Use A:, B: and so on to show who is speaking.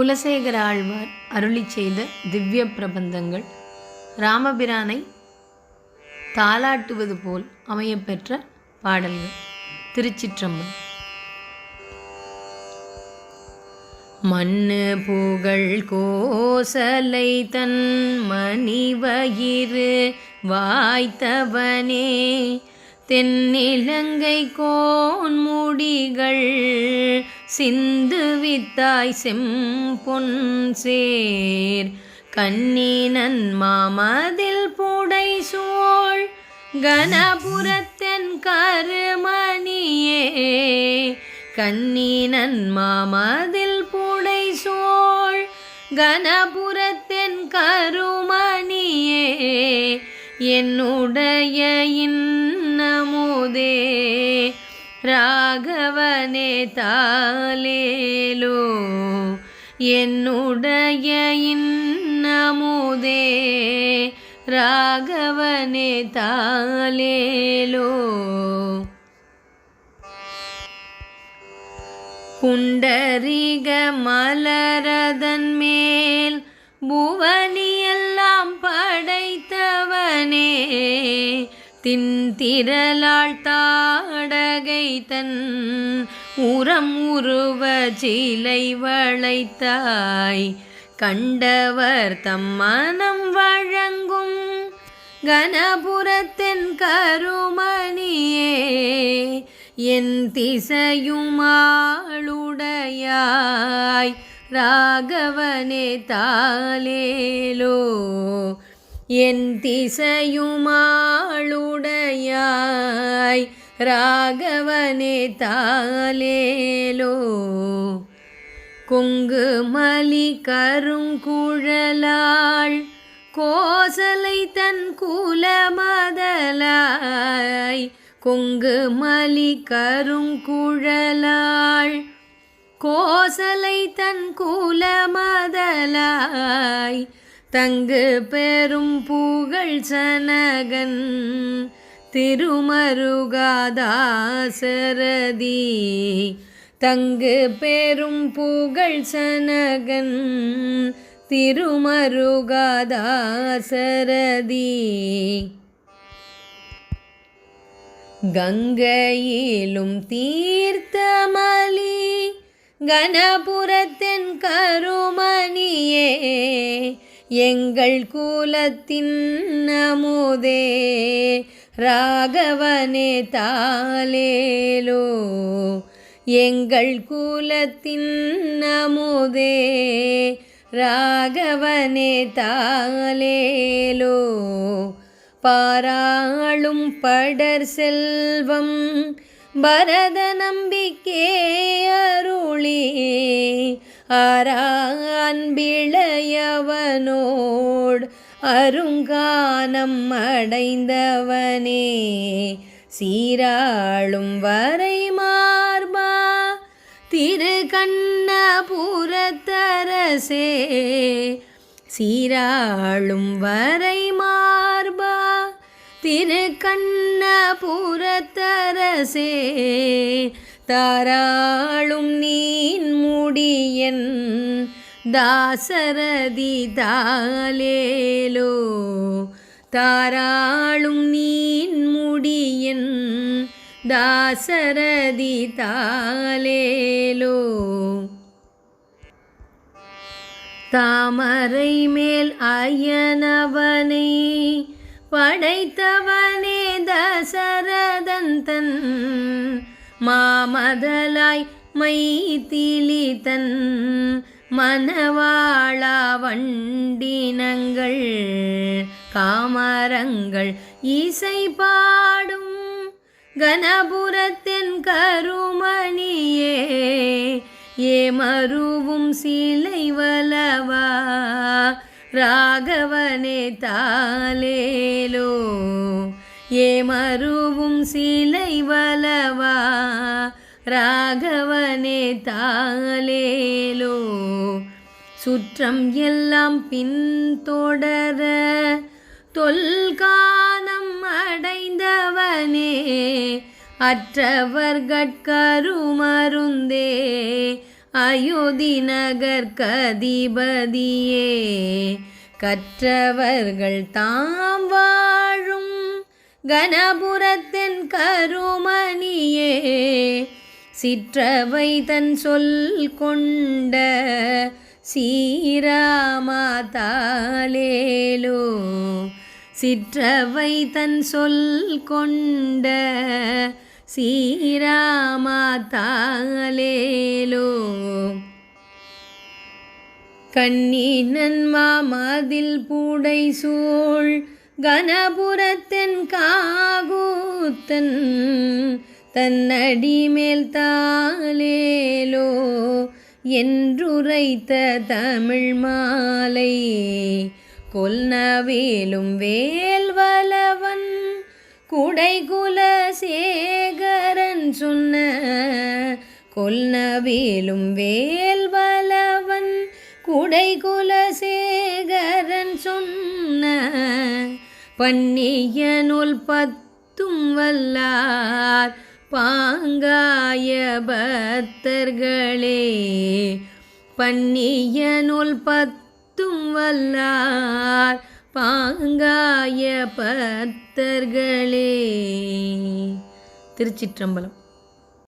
A: குலசேகர ஆழ்வார் அருளி செய்த திவ்ய பிரபந்தங்கள் ராமபிரானை தாலாட்டுவது போல் அமையப்பெற்ற பாடல்கள். திருச்சிற்றம்பலம். மண்ணு புகழ் கோசலை தன் மணிவயிறு வாய்த்தவனே தென்னிலங்கை கோன்முடிகள் சிந்து வித்தாய் செம்பொன் சேர். கண்ணினன் மாமதில் புடை சோழ் கணபுரத்தன் கருமணியே. கண்ணினன் மாமதில் புடை சோழ் கணபுரத்தன் கருமணியே. என்னுடைய இன் இன்னமுதே ராகவனே தாலேலோ என்னுடைய இன்னமுதே. ராகவனே தாலேலோ குண்டரிக மலரதன் மேல் புவனியெல்லாம் படைத்தவனே. தின்திரளாள் தாடகை தன் உரம் உருவ சிலை வளைத்தாய். கண்டவர் தம் மனம் வழங்கும் கணபுரத்தின் கருமணியே. என் திசையுமாளுடையாய் ராகவனே தாலேலோ என் திசையுமாளுடையாய் ராகவனே தாலேலோ. கொங்கு மலி கருங்குழலாள் கோசலை தன் குலமதலாய். கொங்கு மலி கருங்குழலாள் கோசலை தன் குலமதலாய். தங்கு பெரும் புகழ் சனகன் திருமருகாதாசரதி. தங்கு பெரும் புகழ் சனகன் திருமருகாதாசரதி. கங்கையிலும் தீர்த்தமலி கணபுரத்தின் கருமணியே. எங்கள் கூலத்தின் நமுதே ராகவனே தாலேலோ எங்கள் கூலத்தின் நமுதே ராகவனே தாலேலோ பாராளும் படர் செல்வம் பரத நம்பிக்கை அருங்கானம் அடைந்தவனே சீராளும் வரை மார்பா திரு கண்ணபுரத்தரசே சீராளும் வரை மார்பா திரு கண்ணபுரத்தரசே தாராளும் நீன் முடியன் தாசரதி தாலேலோ தாராளும் நீன் முடியன் தாசரதி தாலேலோ தாமரை மேல் அயனவனை படைத்தவனே தசரதந்தன் மாமதலாய் மைத்திலி தன் மனவாளா வண்டினங்கள் காமரங்கள் இசை பாடும் கணபுரத்தின் கருமணியே ஏமருவும் சிலை வலவா ராகவனே தாலேலோ ஏமருவும் சிலை வலவா ராகவனே தாலேலோ சுற்றம் எல்லாம் பின்தொடர தொல்கானம் அடைந்தவனே அற்றவர்கட்கருமருந்தே அயோத்தி நகர் கதிபதியே கற்றவர்கள் தாம் வாழும் கணபுரத்தின் கருமணியே சிற்றவை தன் சொல் கொண்ட சீராமாதாலேலோ சிற்றவை தன் சொல் கொண்ட சீராமாதாலேலோ கண்ணினன் மாமதில் பூடை சூழ் கணபுரத்தின் காகூத்தன் தன்னடி மேல் தாலேலோ என்றுரைத்த தமிழ் மாலை கொல்னவேலும் வேல்வலவன் குடைகுல சேகரன் சொன்ன கொல்னவேலும் வேல்வலவன் குடைகுல சேகரன் சொன்ன பன்னிய நூல் பத்தும் வல்லார் பாங்காய பக்தர்களே பன்னிய நூல் பத்தும் வல்லார் பாங்காய பத்தர்களே திருச்சிற்றம்பலம்.